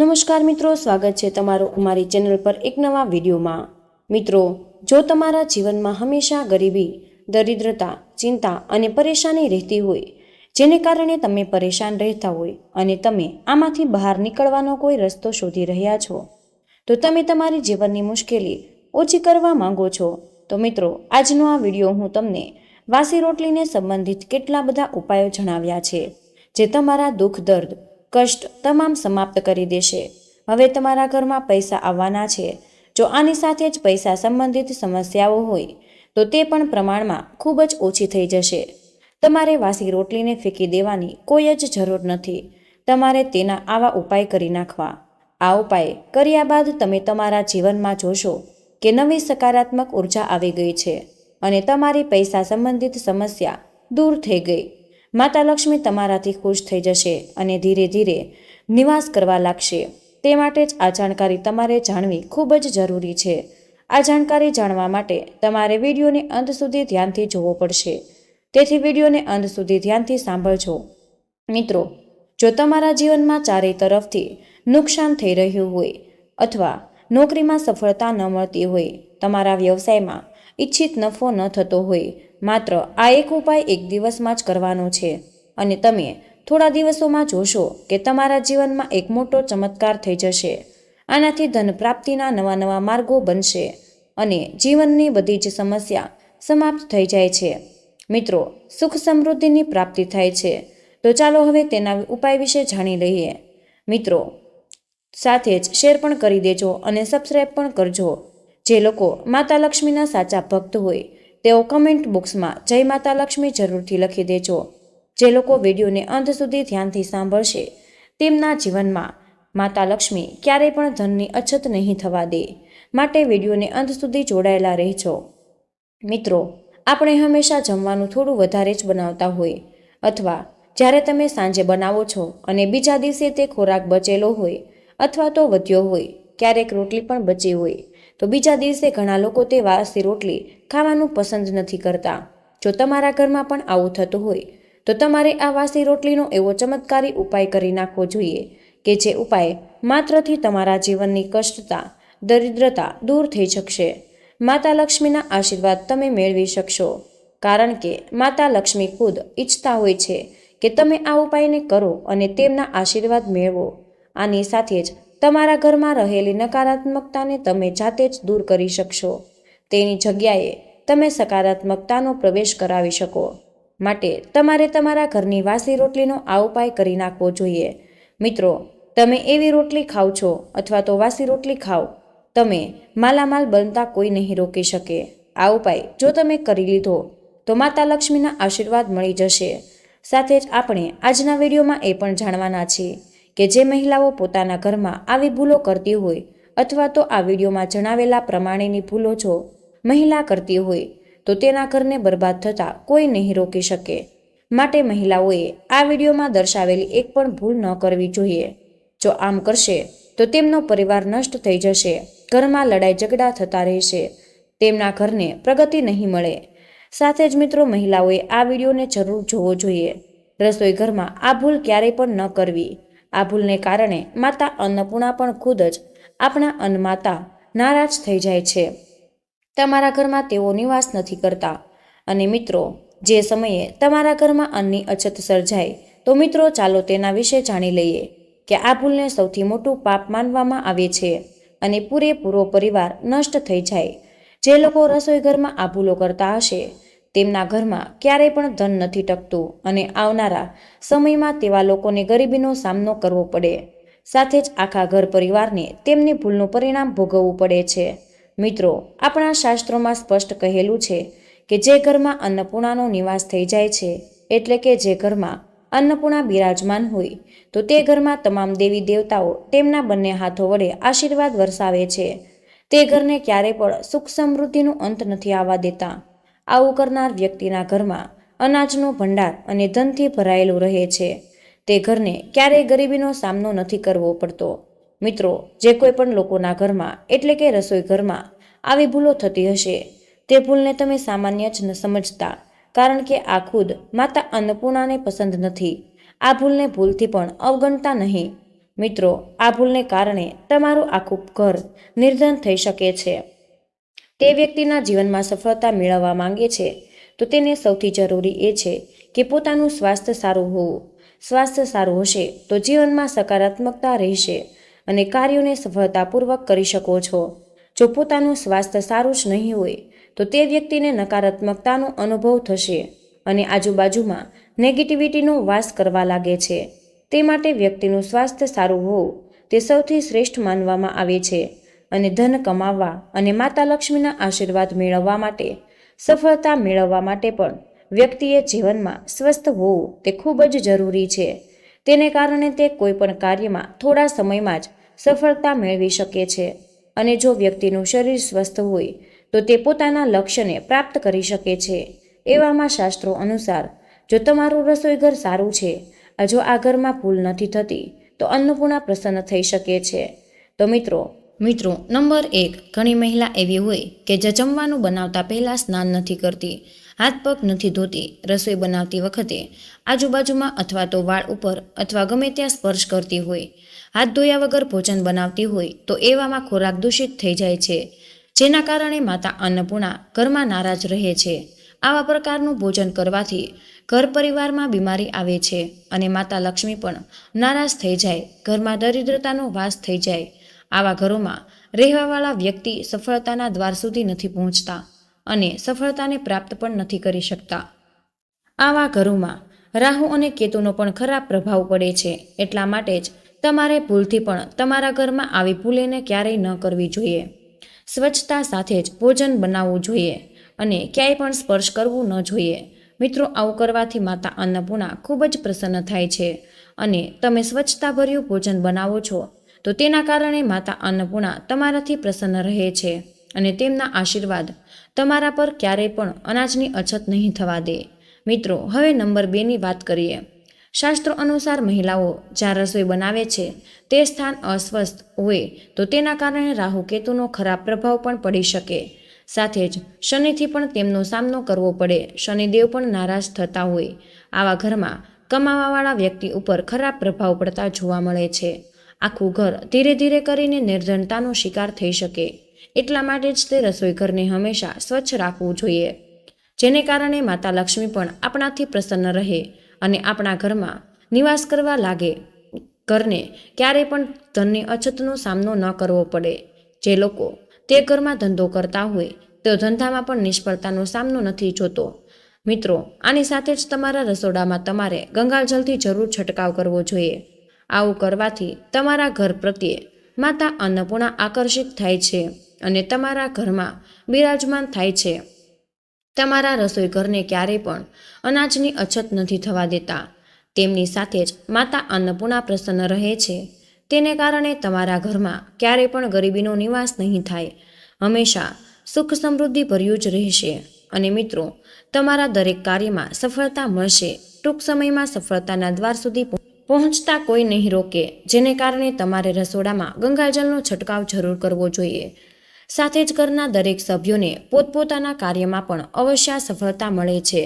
નમસ્કાર મિત્રો, સ્વાગત છે તમારું અમારી ચેનલ પર એક નવા વિડીયોમાં. મિત્રો, જો તમારા જીવનમાં હંમેશા ગરીબી, દરિદ્રતા, ચિંતા અને પરેશાની રહેતી હોય, જેને કારણે તમે પરેશાન રહેતા હોય અને તમે આમાંથી બહાર નીકળવાનો કોઈ રસ્તો શોધી રહ્યા છો, તો તમે તમારી જીવનની મુશ્કેલી ઓછી કરવા માંગો છો. તો મિત્રો, આજનો આ વીડિયો હું તમને વાસી રોટલીને સંબંધિત કેટલા બધા ઉપાયો જણાવ્યા છે, જે તમારા દુઃખ, દર્દ કષ્ટ તમામ સમાપ્ત કરી દેશે. હવે તમારા ઘરમાં પૈસા આવવાના છે. જો આની સાથે જ પૈસા સંબંધિત સમસ્યાઓ હોય, તો તે પણ પ્રમાણમાં ખૂબ જ ઓછી થઈ જશે. તમારે વાસી રોટલીને ફેંકી દેવાની કોઈ જ જરૂર નથી. તમારે તેના આવા ઉપાય કરી નાખવા. આ ઉપાય કર્યા બાદ તમે તમારા જીવનમાં જોશો કે નવી સકારાત્મક ઊર્જા આવી ગઈ છે અને તમારી પૈસા સંબંધિત સમસ્યા દૂર થઈ ગઈ. માતા લક્ષ્મી તમારાથી ખુશ થઈ જશે અને ધીરે ધીરે નિવાસ કરવા લાગશે. તે માટે જ આ જાણકારી તમારે જાણવી ખૂબ જ જરૂરી છે. આ જાણકારી જાણવા માટે તમારે વિડીયોને અંત સુધી ધ્યાનથી જોવો પડશે. તેથી વિડીયોને અંત સુધી ધ્યાનથી સાંભળજો. મિત્રો, જો તમારા જીવનમાં ચારેય તરફથી નુકસાન થઈ રહ્યું હોય અથવા નોકરીમાં સફળતા ન મળતી હોય, તમારા વ્યવસાયમાં ઈચ્છિત નફો ન થતો હોય માત્ર આ એક ઉપાય એક દિવસમાં જ કરવાનો છે. અને તમે થોડા દિવસોમાં જોશો કે તમારા જીવનમાં એક મોટો ચમત્કાર થઈ જશે. આનાથી ધન પ્રાપ્તિના નવા નવા માર્ગો બનશે અને જીવનની બધી જ સમસ્યા સમાપ્ત થઈ જાય છે. મિત્રો, સુખ સમૃદ્ધિની પ્રાપ્તિ થાય છે. તો ચાલો હવે તેના ઉપાય વિશે જાણી લઈએ. મિત્રો, સાથે જ શેર પણ કરી દેજો અને સબસ્ક્રાઈબ પણ કરજો. જે લોકો માતા લક્ષ્મીના સાચા ભક્ત હોય તેઓ કમેન્ટ બોક્સમાં જય માતા લક્ષ્મી જરૂરથી લખી દેજો, જે લોકો વિડીયોને અંત સુધી ધ્યાનથી સાંભળશે. તેમના જીવનમાં માતા લક્ષ્મી ક્યારેય પણ ધનની અછત નહીં થવા દે, માટે વિડીયોને અંત સુધી જોડાયેલા રહેજો. મિત્રો, આપણે હંમેશા જમવાનું થોડું વધારે જ બનાવતા હોય, અથવા જ્યારે તમે સાંજે બનાવો છો અને બીજા દિવસે તે ખોરાક બચેલો હોય, અથવા તો વધ્યો હોય, ક્યારેક રોટલી પણ બચી હોય તો બીજા દિવસે ઘણા લોકો તે વાસી રોટલી ખાવાનું પસંદ નથી કરતા. જો તમારા ઘરમાં પણ આવું થતું હોય, તો તમારે આ વાસી રોટલીનો એવો ચમત્કારી ઉપાય કરી નાખવો જોઈએ કે જે ઉપાય માત્રથી તમારા જીવનની કષ્ટતા, દરિદ્રતા દૂર થઈ શકશે. માતા લક્ષ્મીના આશીર્વાદ તમે મેળવી શકશો. કારણ કે માતા લક્ષ્મી ખુદ ઈચ્છતા હોય છે કે તમે આ ઉપાયને કરો અને તેમના આશીર્વાદ મેળવો. આની સાથે જ તમારા ઘરમાં રહેલી નકારાત્મકતાને તમે જાતે જ દૂર કરી શકશો. તેની જગ્યાએ તમે સકારાત્મકતાનો પ્રવેશ કરાવી શકો. માટે તમારે તમારા ઘરની વાસી રોટલીનો આ ઉપાય કરી નાખવો જોઈએ. મિત્રો, તમે એવી રોટલી ખાવ છો અથવા તો વાસી રોટલી ખાઓ તમે માલામાલ બનતા કોઈ નહીં રોકી શકે. આ ઉપાય જો તમે કરી લીધો, તો માતા લક્ષ્મીના આશીર્વાદ મળી જશે. સાથે જ આપણે આજના વિડીયોમાં એ પણ જાણવાના છીએ. કે જે મહિલાઓ પોતાના ઘરમાં આવી ભૂલો કરતી હોય અથવા તો આ વિડીયોમાં જણાવેલા પ્રમાણેની ભૂલો જો મહિલા કરતી હોય, તો તેના ઘરને બરબાદ થતાં કોઈ નહીં રોકી શકે. માટે મહિલાઓએ આ વિડીયોમાં દર્શાવેલી એક પણ ભૂલ ન કરવી જોઈએ. જો આમ કરશે, તો તેમનો પરિવાર નષ્ટ થઈ જશે, ઘરમાં લડાઈ ઝઘડા થતા રહેશે, તેમના ઘરને પ્રગતિ નહીં મળે. સાથે જ મિત્રો, મહિલાઓએ આ વિડીયોને જરૂર જોવો જોઈએ. રસોઈ ઘરમાં આ ભૂલ ક્યારેય પણ ન કરવી. આ ભૂલને કારણે માતા અન્નપૂર્ણા પણ ખુદ જ આપણા અન્નમાતા નારાજ થઈ જાય છે. તમારા ઘરમાં તેઓ નિવાસ નથી કરતા. અને મિત્રો, જે સમયે તમારા ઘરમાં અન્નની અછત સર્જાય, તો મિત્રો, ચાલો તેના વિશે જાણી લઈએ કે આ ભૂલને સૌથી મોટું પાપ માનવામાં આવે છે અને પૂરેપૂરો પરિવાર નષ્ટ થઈ જાય. જે લોકો રસોઈ ઘરમાં આ ભૂલો કરતા હશે તેમના ઘરમાં ક્યારેય પણ ધન નથી ટકતું અને આવનારા સમયમાં તેવા લોકોને ગરીબીનો સામનો કરવો પડે. સાથે જ આખા ઘર પરિવારને તેમની ભૂલનું પરિણામ ભોગવવું પડે છે. મિત્રો, આપણા શાસ્ત્રોમાં સ્પષ્ટ કહેલું છે કે જે ઘરમાં અન્નપૂર્ણાનો નિવાસ થઈ જાય છે, એટલે કે જે ઘરમાં અન્નપૂર્ણા બિરાજમાન હોય, તો તે ઘરમાં તમામ દેવી દેવતાઓ તેમના બંને હાથો વડે આશીર્વાદ વરસાવે છે. તે ઘરને ક્યારેય પણ સુખ સમૃદ્ધિનો અંત નથી આવવા દેતા. આવું કરનાર વ્યક્તિના ઘરમાં અનાજનો ભંડાર અને ધનથી ભરાયેલું રહે છે. તે ઘરને ક્યારેય ગરીબીનો સામનો નથી કરવો પડતો. મિત્રો, જે કોઈ પણ લોકોના ઘરમાં, એટલે કે રસોઈ ઘરમાં, આવી ભૂલો થતી હશે. તે ભૂલને તમે સામાન્ય જ ન સમજતા, કારણ કે આ ખુદ માતા અન્નપૂર્ણાને પસંદ નથી. આ ભૂલને ભૂલથી પણ અવગણતા નહીં. મિત્રો, આ ભૂલને કારણે તમારું આખું ઘર નિર્ધન થઈ શકે છે. તે વ્યક્તિના જીવનમાં સફળતા મેળવવા માંગે છે, તો તેને સૌથી જરૂરી એ છે કે પોતાનું સ્વાસ્થ્ય સારું હોવું. સ્વાસ્થ્ય સારું હશે તો જીવનમાં સકારાત્મકતા રહેશે અને કાર્યોને સફળતાપૂર્વક કરી શકો છો. જો પોતાનું સ્વાસ્થ્ય સારું જ નહીં હોય, તો તે વ્યક્તિને નકારાત્મકતાનો અનુભવ થશે અને આજુબાજુમાં નેગેટિવિટીનો વાસ કરવા લાગે છે. તે માટે વ્યક્તિનું સ્વાસ્થ્ય સારું હોવું તે સૌથી શ્રેષ્ઠ માનવામાં આવે છે. અને ધન કમાવવા અને માતા લક્ષ્મીના આશીર્વાદ મેળવવા માટે, સફળતા મેળવવા માટે પણ વ્યક્તિએ જીવનમાં સ્વસ્થ હોવું તે ખૂબ જ જરૂરી છે. તેને કારણે તે કોઈપણ કાર્યમાં થોડા સમયમાં જ સફળતા મેળવી શકે છે અને જો વ્યક્તિનું શરીર સ્વસ્થ હોય, તો તે પોતાના લક્ષ્યને પ્રાપ્ત કરી શકે છે. એવામાં શાસ્ત્રો અનુસાર, જો તમારું રસોઈઘર સારું છે જો આ ઘરમાં ભૂલ નથી થતી, તો અન્નપૂર્ણા પ્રસન્ન થઈ શકે છે. તો મિત્રો મિત્રો, નંબર એક, ઘણી મહિલા એવી હોય કે જે જમવાનું બનાવતા પહેલાં સ્નાન નથી કરતી, હાથ પગ નથી ધોતી, રસોઈ બનાવતી વખતે આજુબાજુમાં અથવા તો વાળ ઉપર અથવા ગમે ત્યાં સ્પર્શ કરતી હોય, હાથ ધોયા વગર ભોજન બનાવતી હોય તો એવામાં ખોરાક દૂષિત થઈ જાય છે, જેના કારણે માતા અન્નપૂર્ણા ઘરમાં નારાજ રહે છે. આવા પ્રકારનું ભોજન કરવાથી ઘર પરિવારમાં બીમારી આવે છે અને માતા લક્ષ્મી પણ નારાજ થઈ જાય, ઘરમાં દરિદ્રતાનો વાસ થઈ જાય આવા ઘરોમાં રહેવાવાળા વ્યક્તિ સફળતાના દ્વાર સુધી નથી પહોંચતા અને સફળતાને પ્રાપ્ત પણ નથી કરી શકતા. આવા ઘરોમાં રાહુ અને કેતુનો પણ ખરાબ પ્રભાવ પડે છે, એટલા માટે જ તમારે ભૂલથી પણ તમારા ઘરમાં આવી ભૂલેને ક્યારેય ન કરવી જોઈએ. સ્વચ્છતા સાથે જ ભોજન બનાવવું જોઈએ અને ક્યાંય પણ સ્પર્શ કરવું ન જોઈએ. મિત્રો, આવું કરવાથી માતા અન્નપૂર્ણા ખૂબ જ પ્રસન્ન થાય છે અને તમે સ્વચ્છતાભર્યું ભોજન બનાવો છો તો તેના કારણે માતા અન્નપૂર્ણા તમારાથી પ્રસન્ન રહે છે અને તેમના આશીર્વાદ તમારા પર ક્યારેય પણ અનાજની અછત નહીં થવા દે. મિત્રો, હવે નંબર બેની વાત કરીએ. શાસ્ત્રો અનુસાર મહિલાઓ જ્યાં રસોઈ બનાવે છે, તે સ્થાન અસ્વસ્થ હોય તો તેના કારણે રાહુ કેતુનો ખરાબ પ્રભાવ પણ પડી શકે. સાથે જ શનિથી પણ તેમનો સામનો કરવો પડે. શનિદેવ પણ નારાજ થતા હોય. આવા ઘરમાં કમાવાવાળા વ્યક્તિ ઉપર ખરાબ પ્રભાવ પડતા જોવા મળે છે. આખું ઘર ધીરે ધીરે કરીને નિર્ધનતાનો શિકાર થઈ શકે. એટલા માટે જ તે રસોઈ ઘરને હંમેશા સ્વચ્છ રાખવું જોઈએ. જેને કારણે માતા લક્ષ્મી પણ આપણાથી પ્રસન્ન રહે અને આપણા ઘરમાં નિવાસ કરવા લાગે. ઘરને ક્યારેય પણ ધનની અછતનો સામનો ન કરવો પડે. જે લોકો તે ઘરમાં ધંધો કરતા હોય, તેઓ ધંધામાં પણ નિષ્ફળતાનો સામનો નથી જોતો. મિત્રો, આની સાથે જ તમારા રસોડામાં તમારે ગંગાજલથી જરૂર છંટકાવ કરવો જોઈએ. આવું કરવાથી તમારા ઘર પ્રત્યે માતા અન્નપૂર્ણા આકર્ષિત થાય છે અને તમારા ઘરમાં બિરાજમાન થાય છે. તમારા રસોઈ ઘરને ક્યારેય પણ અનાજની અછત નથી થવા દેતા. તેમની સાથે જ માતા અન્નપૂર્ણા પ્રસન્ન રહે છે. તેને કારણે તમારા ઘરમાં ક્યારેય પણ ગરીબીનો નિવાસ નહીં થાય. હંમેશા સુખ સમૃદ્ધિ ભર્યું જ રહેશે અને મિત્રો, તમારા દરેક કાર્યમાં સફળતા મળશે. ટૂંક સમયમાં સફળતાના દ્વાર સુધી પહોંચતા કોઈ નહીં રોકે, જેને કારણે તમારે રસોડામાં ગંગાજળનો છંટકાવ જરૂર કરવો જોઈએ. સાથે જ ઘરના દરેક સભ્યોને પોતપોતાના કાર્યમાં પણ અવશ્ય સફળતા મળે છે.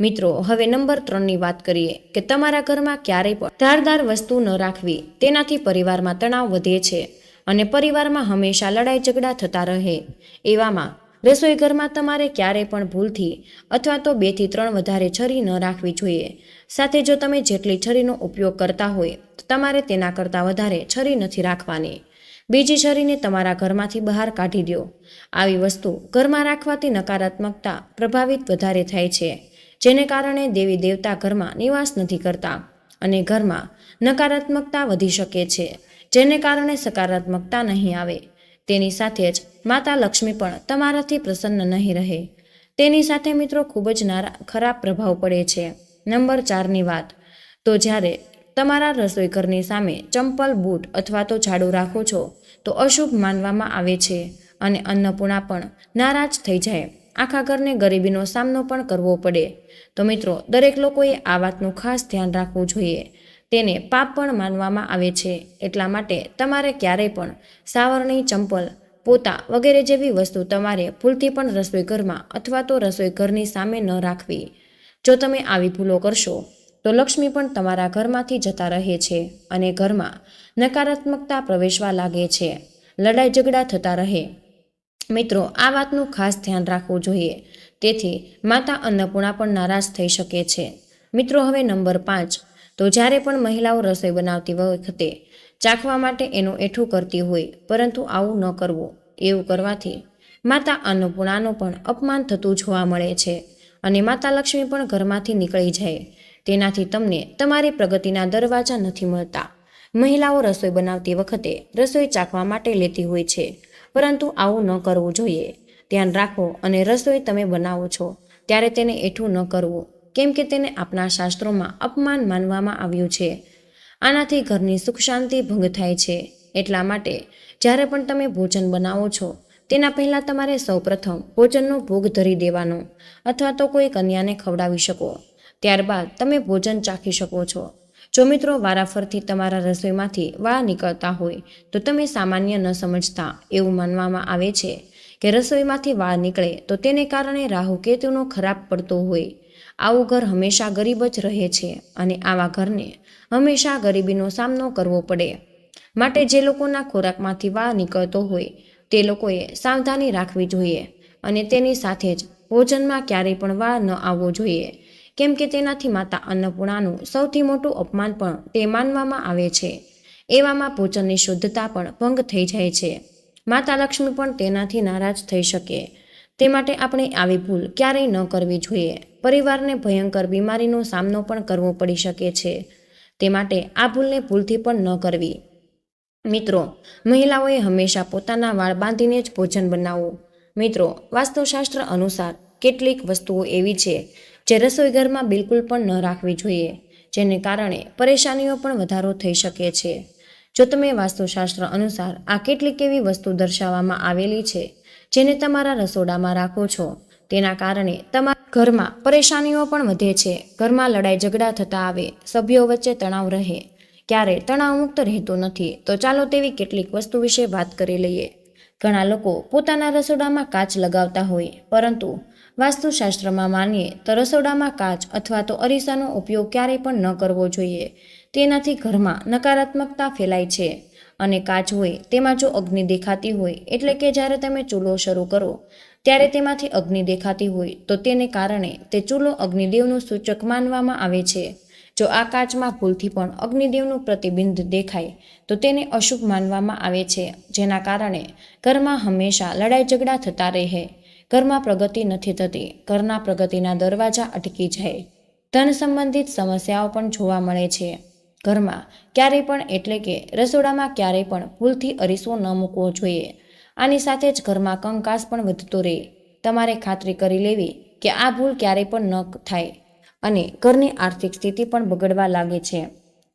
મિત્રો, હવે નંબર ત્રણની વાત કરીએ કે તમારા ઘરમાં ક્યારેય પણ ધારદાર વસ્તુ ન રાખવી, તેનાથી પરિવારમાં તણાવ વધે છે અને પરિવારમાં હંમેશા લડાઈ ઝઘડા થતા રહે. એવામાં રસોઈ ઘરમાં તમારે ક્યારેય પણ ભૂલથી અથવા તો બેથી ત્રણ વધારે છરી ન રાખવી જોઈએ. સાથે જો તમે જેટલી છરીનો ઉપયોગ કરતા હોય, તો તમારે તેના કરતાં વધારે છરી નથી રાખવાની. બીજી છરીને તમારા ઘરમાંથી બહાર કાઢી દો. આવી વસ્તુ ઘરમાં રાખવાથી નકારાત્મકતા પ્રભાવિત વધારે થાય છે, જેને કારણે દેવી દેવતા ઘરમાં નિવાસ નથી કરતા અને ઘરમાં નકારાત્મકતા વધી શકે છે, જેને કારણે સકારાત્મકતા નહીં આવે. તેની સાથે જ માતા લક્ષ્મી પણ તમારાથી પ્રસન્ન નહીં રહે. તેની સાથે મિત્રો ખૂબ જ નારા, ખરાબ પ્રભાવ પડે છે. નંબર ચારની વાત. તો જ્યારે તમારા રસોઈ ઘરની સામે ચંપલ, બૂટ અથવા તો ઝાડુ રાખો છો, તો અશુભ માનવામાં આવે છે અને અન્નપૂર્ણા પણ નારાજ થઈ જાય. આખા ઘરને ગરીબીનો સામનો પણ કરવો પડે. તો મિત્રો, દરેક લોકોએ આ વાતનું ખાસ ધ્યાન રાખવું જોઈએ. તેને પાપ પણ માનવામાં આવે છે. એટલા માટે તમારે ક્યારેય પણ સાવરણી, ચંપલ, પોતા વગેરે જેવી વસ્તુ તમારે ભૂલથી પણ રસોઈ ઘરમાં અથવા તો રસોઈ ઘરની સામે ન રાખવી. જો તમે આવી ભૂલો કરશો, તો લક્ષ્મી પણ તમારા ઘરમાંથી જતા રહે છે અને ઘરમાં નકારાત્મકતા પ્રવેશવા લાગે છે. લડાઈ ઝઘડા થતા રહે. મિત્રો, આ વાતનું ખાસ ધ્યાન રાખવું જોઈએ. તેથી માતા અન્નપૂર્ણા પણ નારાજ થઈ શકે છે. મિત્રો, હવે નંબર પાંચ. તો જ્યારે પણ મહિલાઓ રસોઈ બનાવતી વખતે ચાખવા માટે એનું એઠું કરતી હોય, પરંતુ આવું ન કરવું, એવું કરવાથી માતા અન્નપૂર્ણાનું પણ અપમાન થતું જોવા મળે છે અને માતા લક્ષ્મી પણ ઘરમાંથી નીકળી જાય. તેનાથી તમને તમારી પ્રગતિના દરવાજા નથી મળતા. મહિલાઓ રસોઈ બનાવતી વખતે રસોઈ ચાખવા માટે લેતી હોય છે, પરંતુ આવું ન કરવું જોઈએ. ધ્યાન રાખો અને રસોઈ તમે બનાવો છો, ત્યારે તેને એઠું ન કરવું. કેમ કે તેને આપણા શાસ્ત્રોમાં અપમાન માનવામાં આવ્યું છે. આનાથી ઘરની સુખ શાંતિ ભંગ થાય છે. એટલા માટે, જ્યારે પણ તમે ભોજન બનાવો છો, તેના પહેલાં તમારે સૌપ્રથમ ભોજનનો ભોગ ધરી દેવાનો, અથવા તો કોઈ કન્યાને ખવડાવી શકો. ત્યારબાદ તમે ભોજન ચાખી શકો છો. જો મિત્રો વારાફરથી તમારા રસોઈમાંથી વાળ નીકળતા હોય, તો તમે સામાન્ય ન સમજતા એવું માનવામાં આવે છે કે રસોઈમાંથી વાળ નીકળે તો તેને કારણે રાહુ કેતુનો ખરાબ પડતો હોય. આવું ઘર હંમેશા ગરીબ જ રહે છે અને આવા ઘરને હંમેશા ગરીબીનો સામનો કરવો પડે. માટે જે લોકોના ખોરાકમાંથી વાળ નીકળતો હોય, તે લોકોએ સાવધાની રાખવી જોઈએ અને તેની સાથે જ ભોજનમાં ક્યારેય પણ વાળ ન આવવો જોઈએ. કેમ કે તેનાથી માતા અન્નપૂર્ણાનું સૌથી મોટું અપમાન પણ તે માનવામાં આવે છે. એવામાં ભોજનની શુદ્ધતા પણ ભંગ થઈ જાય છે. માતા લક્ષ્મી પણ તેનાથી નારાજ થઈ શકે. તે માટે આપણે આવી ભૂલ ક્યારેય ન કરવી જોઈએ. પરિવારને ભયંકર બીમારીનો સામનો પણ કરવો પડી શકે છે. તે માટે આ ભૂલને ભૂલથી પણ ન કરવી. મિત્રો, મહિલાઓએ હંમેશા પોતાના વાળ બાંધીને જ ભોજન બનાવવું. મિત્રો, વાસ્તુશાસ્ત્ર અનુસાર કેટલીક વસ્તુઓ એવી છે જે રસોઈ ઘરમાં બિલકુલ પણ ન રાખવી જોઈએ, જેને કારણે પરેશાનીઓ પણ વધારો થઈ શકે છે. જો તમે વાસ્તુશાસ્ત્ર અનુસાર આ કેટલીક એવી વસ્તુ દર્શાવવામાં આવેલી છે જેને તમારા રસોડામાં રાખો છો, તેના કારણે તમારા ઘરમાં પરેશાનીઓ પણ વધે છે. ઘરમાં લડાઈ ઝઘડા થતા આવે, સભ્યો વચ્ચે તણાવ રહે. ક્યારે તણાવ મુક્ત રહેતો નથી, તો ચાલો તેવી કેટલીક વસ્તુ વિશે વાત કરી લઈએ. ઘણા લોકો પોતાના રસોડામાં કાચ લગાવતા હોય, પરંતુ વાસ્તુશાસ્ત્રમાં માનીએ તો રસોડામાં કાચ અથવા તો અરીસાનો ઉપયોગ ક્યારેય પણ ન કરવો જોઈએ. તેનાથી ઘરમાં નકારાત્મકતા ફેલાય છે. અને કાચ હોય, તેમાં જો અગ્નિ દેખાતી હોય, એટલે કે જ્યારે તમે ચૂલો શરૂ કરો ત્યારે તેમાંથી અગ્નિ દેખાતી હોય તો તેને કારણે તે ચૂલો અગ્નિદેવનું સૂચક માનવામાં આવે છે. જો આ કાચમાં ભૂલથી પણ અગ્નિદેવનું પ્રતિબિંબ દેખાય, તો તેને અશુભ માનવામાં આવે છે, જેના કારણે ઘરમાં હંમેશા લડાઈ ઝઘડા થતા રહે. ઘરમાં પ્રગતિ નથી થતી, ઘરના પ્રગતિના દરવાજા અટકી જાય. ધન સંબંધિત સમસ્યાઓ પણ જોવા મળે છે. ઘરમાં ક્યારેય પણ એટલે કે રસોડામાં ક્યારેય પણ ભૂલથી અરીસો ન મૂકવો જોઈએ. આની સાથે જ ઘરમાં કંકાસ પણ વધતો રહે તમારે ખાતરી કરી લેવી કે આ ભૂલ ક્યારેય પણ ન થાય અને ઘરની આર્થિક સ્થિતિ પણ બગડવા લાગે છે.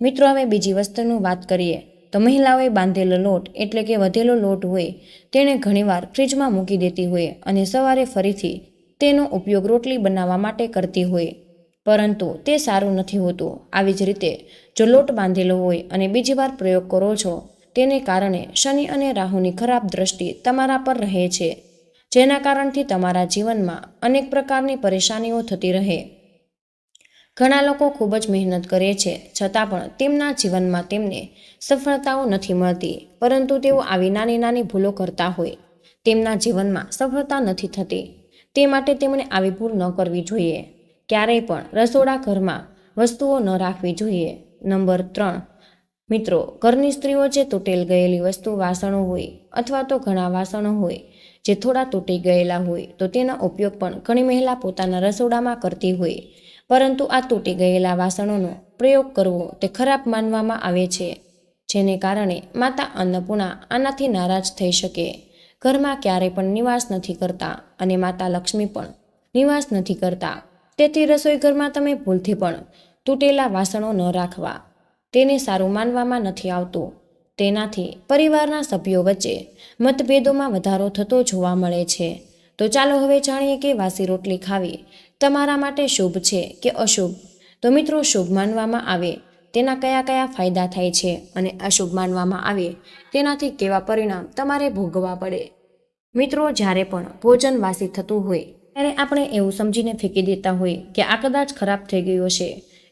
મિત્રો, હવે બીજી વસ્તુનું વાત કરીએ. તો મહિલાઓએ બાંધેલો લોટ એટલે કે વધેલો લોટ હોય તેણે ઘણીવાર ફ્રીજમાં મૂકી દેતી હોય અને સવારે ફરીથી તેનો ઉપયોગ રોટલી બનાવવા માટે કરતી હોય. પરંતુ તે સારું નથી હોતું. આવી જ રીતે જો લોટ બાંધેલો હોય અને બીજી વાર પ્રયોગ કરો છો તેને કારણે શનિ અને રાહુની ખરાબ દ્રષ્ટિ તમારા પર રહે છે, જેના કારણથી તમારા જીવનમાં અનેક પ્રકારની પરેશાનીઓ થતી રહે. ઘણા લોકો ખૂબ જ મહેનત કરે છે, છતાં પણ તેમના જીવનમાં તેમને સફળતાઓ નથી મળતી, પરંતુ તેઓ આવી નાની નાની ભૂલો કરતા હોય. તેમના જીવનમાં સફળતા નથી થતી, તે માટે તેમણે આવી ભૂલ ન કરવી જોઈએ. ક્યારેય પણ રસોડા ઘરમાં વસ્તુઓ ન રાખવી જોઈએ. નંબર ત્રણ મિત્રો, ઘરની સ્ત્રીઓ જે તૂટેલ ગયેલી વસ્તુ વાસણો હોય અથવા તો ઘણા વાસણો હોય, જે થોડા તૂટી ગયેલા હોય, તો તેનો ઉપયોગ પણ ઘણી મહિલા પોતાના રસોડામાં કરતી હોય. પરંતુ આ તૂટી ગયેલા વાસણોનો પ્રયોગ કરવો તે ખરાબ માનવામાં આવે છે, જેને કારણે માતા અન્નપૂર્ણા આનાથી નારાજ થઈ શકે. ઘરમાં ક્યારેય પણ નિવાસ નથી કરતા અને માતા લક્ષ્મી પણ નિવાસ નથી કરતા. તેથી રસોઈ ઘરમાં તમે ભૂલથી પણ તૂટેલા વાસણો ન રાખવા. તેને સારું માનવામાં નથી આવતું. તેનાથી પરિવારના સભ્યો વચ્ચે મતભેદોમાં વધારો થતો જોવા મળે છે. તો ચાલો હવે જાણીએ કે વાસી રોટલી ખાવી તમારા માટે શુભ છે કે અશુભ? તો મિત્રો, શુભ માનવામાં આવે તેના કયા કયા ફાયદા થાય છે અને અશુભ માનવામાં આવે તેનાથી કેવા પરિણામ તમારે ભોગવવા પડે? મિત્રો, જ્યારે પણ ભોજન વાસી થતું હોય, ત્યારે આપણે એવું સમજીને ફેંકી દેતા હોય કે આ કદાચ ખરાબ થઈ ગયું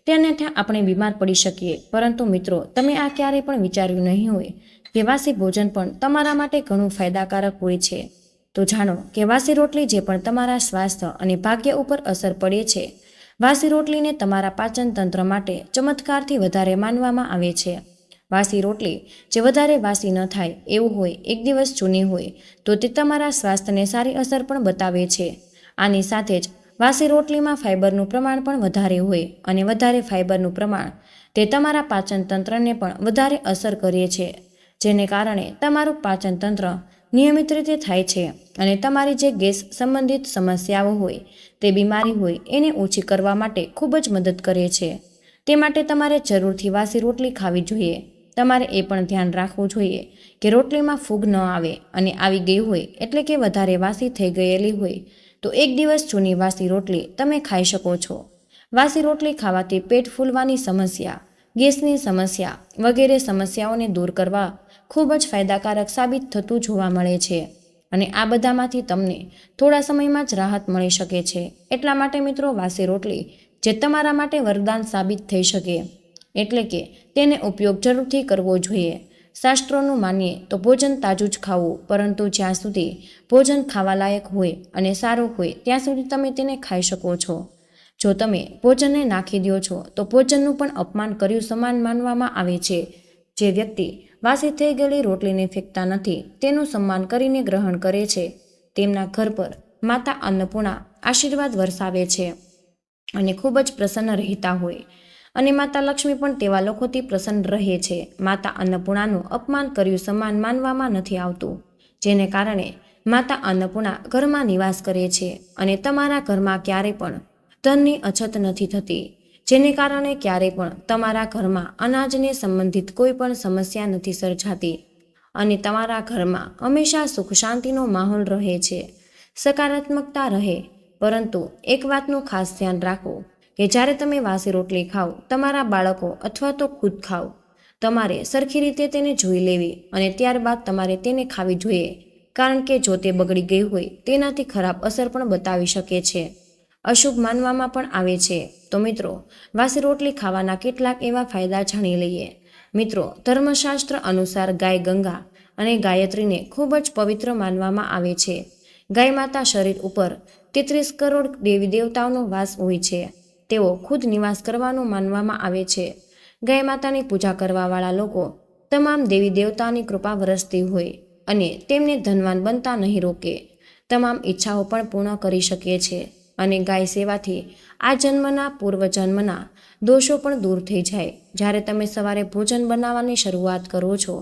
હશે ત્યાં આપણે બીમાર પડી શકીએ. પરંતુ મિત્રો, તમે આ ક્યારેય પણ વિચાર્યું નહીં હોય કે વાસી ભોજન પણ તમારા માટે ઘણું ફાયદાકારક હોય છે. તો જાણો કે વાસી રોટલી જે પણ તમારા સ્વાસ્થ્ય અને ભાગ્ય ઉપર અસર પડે છે, વાસી રોટલીને તમારા પાચન તંત્ર માટે ચમત્કારથી વધારે માનવામાં આવે છે. વાસી રોટલી જે વધારે વાસી ન થાય એવું હોય, એક દિવસ જૂની હોય, તો તે તમારા સ્વાસ્થ્યને સારી અસર પણ બતાવે છે. આની સાથે જ વાસી રોટલીમાં ફાઇબરનું પ્રમાણ પણ વધારે હોય અને વધારે ફાઇબરનું પ્રમાણ તે તમારા પાચન તંત્રને પણ વધારે અસર કરે છે, જેને કારણે તમારું પાચન તંત્ર નિયમિત રીતે થાય છે અને તમારી જે ગેસ સંબંધિત સમસ્યાઓ હોય, તે બીમારી હોય એને ઓછી કરવા માટે ખૂબ જ મદદ કરે છે. તે માટે તમારે જરૂરથી વાસી રોટલી ખાવી જોઈએ. તમારે એ પણ ધ્યાન રાખવું જોઈએ કે રોટલીમાં ફૂગ ન આવે અને આવી ગઈ હોય એટલે કે વધારે વાસી થઈ ગયેલી હોય તો એક દિવસ જૂની વાસી રોટલી તમે ખાઈ શકો છો. વાસી રોટલી ખાવાથી પેટ ફૂલવાની સમસ્યા, ગેસની સમસ્યા વગેરે સમસ્યાઓને દૂર કરવા ખૂબ જ ફાયદાકારક સાબિત થતું જોવા મળે છે. અને આ બધામાંથી તમને થોડા સમયમાં જ રાહત મળી શકે છે. એટલા માટે મિત્રો વાસી રોટલી જે તમારા માટે વરદાન સાબિત થઈ શકે. એટલે કે તેને ઉપયોગ જરૂરથી કરવો જોઈએ. શાસ્ત્રોનું માનીએ તો ભોજન તાજું જ ખાવું, પરંતુ જ્યાં સુધી ભોજન ખાવાલાયક હોય અને સારું હોય, ત્યાં સુધી તમે તેને ખાઈ શકો છો. જો તમે ભોજનને નાખી દો છો, તો ભોજનનું પણ અપમાન કર્યું સમાન માનવામાં આવે છે. જે વ્યક્તિ વાસી થઈ ગયેલી રોટલીને ફેંકતા નથી, તેનું સન્માન કરીને ગ્રહણ કરે છે. તેમના ઘર પર માતા અન્નપૂર્ણા આશીર્વાદ વરસાવે છે અને ખૂબ જ પ્રસન્ન રહેતા હોય. અને માતા લક્ષ્મી પણ તેવા લોકોથી પ્રસન્ન રહે છે. માતા અન્નપૂર્ણાનું અપમાન કર્યું સમાન માનવામાં નથી આવતું, જેને કારણે માતા અન્નપૂર્ણા ઘરમાં નિવાસ કરે છે અને તમારા ઘરમાં ક્યારે પણ ધનની અછત નથી થતી, જેને કારણે ક્યારેય પણ તમારા ઘરમાં અનાજને સંબંધિત કોઈ પણ સમસ્યા નથી સર્જાતી અને તમારા ઘરમાં હંમેશા સુખ શાંતિનો માહોલ રહે છે. સકારાત્મકતા રહે, પરંતુ એક વાતનું ખાસ ધ્યાન રાખો કે જ્યારે તમે વાસી રોટલી ખાઓ, તમારા બાળકો અથવા તો ખુદ ખાઓ. તમારે સરખી રીતે તેને જોઈ લેવી અને ત્યારબાદ તમારે તેને ખાવી જોઈએ. કારણ કે જો તે બગડી ગઈ હોય, તેનાથી ખરાબ અસર પણ બતાવી શકે છે. અશુભ માનવામાં પણ આવે છે. તો મિત્રો, વાસી રોટલી ખાવાના કેટલાક એવા ફાયદા જાણી લઈએ. મિત્રો, ધર્મશાસ્ત્ર અનુસાર ગાય ગંગા અને ગાયત્રીને ખૂબ જ પવિત્ર માનવામાં આવે છે. ગાય માતા શરીર ઉપર તેત્રીસ કરોડ દેવી દેવતાઓનો વાસ હોય છે. તેઓ ખુદ નિવાસ કરવાનું માનવામાં આવે છે. ગાય માતાની પૂજા કરવાવાળા લોકો તમામ દેવી દેવતાની કૃપા વરસતી હોય અને તેમને ધનવાન બનતા નહીં રોકે. તમામ ઈચ્છાઓ પણ પૂર્ણ કરી શકે છે અને ગાય સેવાથી આ જન્મના પૂર્વજન્મના દોષો પણ દૂર થઈ જાય. જ્યારે તમે સવારે ભોજન બનાવવાની શરૂઆત કરો છો,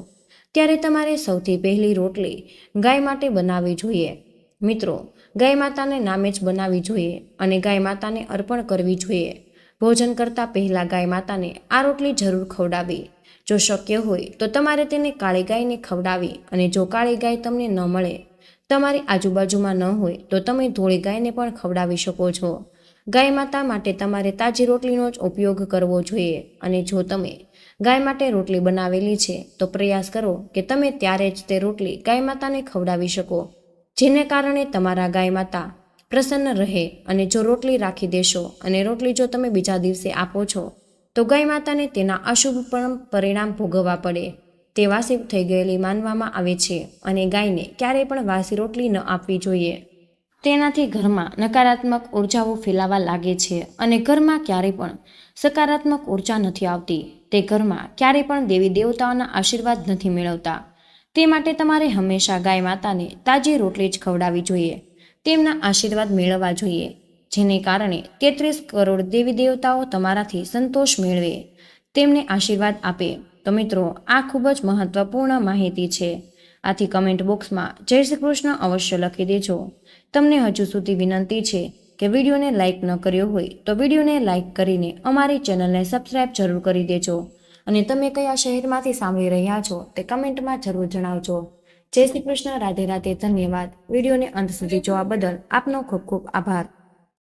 ત્યારે તમારે સૌથી પહેલી રોટલી ગાય માટે બનાવવી જોઈએ. મિત્રો ગાય માતાને નામે જ બનાવવી જોઈએ અને ગાય માતાને અર્પણ કરવી જોઈએ. ભોજન કરતાં પહેલાં ગાય માતાને આ રોટલી જરૂર ખવડાવી. જો શક્ય હોય તો તમારે તેને કાળી ગાયને ખવડાવી અને જો કાળી ગાય તમને ન મળે, તમારી આજુબાજુમાં ન હોય તો તમે ધોળી ગાયને પણ ખવડાવી શકો છો. ગાય માતા માટે તમારે તાજી રોટલીનો જ ઉપયોગ કરવો જોઈએ અને જો તમે ગાય માટે રોટલી બનાવેલી છે તો પ્રયાસ કરો કે તમે ત્યારે જ તે રોટલી ગાય માતાને ખવડાવી શકો. જેને કારણે તમારા ગાય માતા પ્રસન્ન રહે અને જો રોટલી રાખી દેશો અને રોટલી જો તમે બીજા દિવસે આપો છો, તો ગાય માતાને તેના અશુભ પણ પરિણામ ભોગવવા પડે, તે વાસી થઈ ગયેલી માનવામાં આવે છે અને ગાયને ક્યારેય પણ વાસી રોટલી ન આપવી જોઈએ. તેનાથી ઘરમાં નકારાત્મક ઉર્જાઓ ફેલાવા લાગે છે અને ઘરમાં ક્યારેય પણ સકારાત્મક ઊર્જા નથી આવતી. તે ઘરમાં ક્યારેય પણ દેવી દેવતાઓના આશીર્વાદ નથી મેળવતા. તે માટે તમારે હંમેશા ગાય માતાને તાજી રોટલી જ ખવડાવવી જોઈએ. તેમના આશીર્વાદ મેળવવા જોઈએ. જેને કારણે તેત્રીસ કરોડ દેવી દેવતાઓ તમારાથી સંતોષ મેળવે. તેમને આશીર્વાદ આપે. તો મિત્રો, આ ખૂબ જ મહત્વપૂર્ણ માહિતી છે. આથી કમેન્ટ બોક્સમાં જય શ્રી કૃષ્ણ અવશ્ય લખી દેજો. તમને હજુ સુધી વિનંતી છે કે વિડીયોને લાઇક ન કર્યો હોય તો વિડીયોને લાઇક કરીને અમારી ચેનલને સબસ્ક્રાઇબ જરૂર કરી દેજો. અને તમે કયા શહેરમાંથી સાંભળી રહ્યા છો તે કમેન્ટમાં જરૂર જણાવજો. જય શ્રી કૃષ્ણ, રાધે રાધે, ધન્યવાદ. વિડીયોને અંત સુધી જોવા બદલ આપનો ખૂબ ખૂબ આભાર.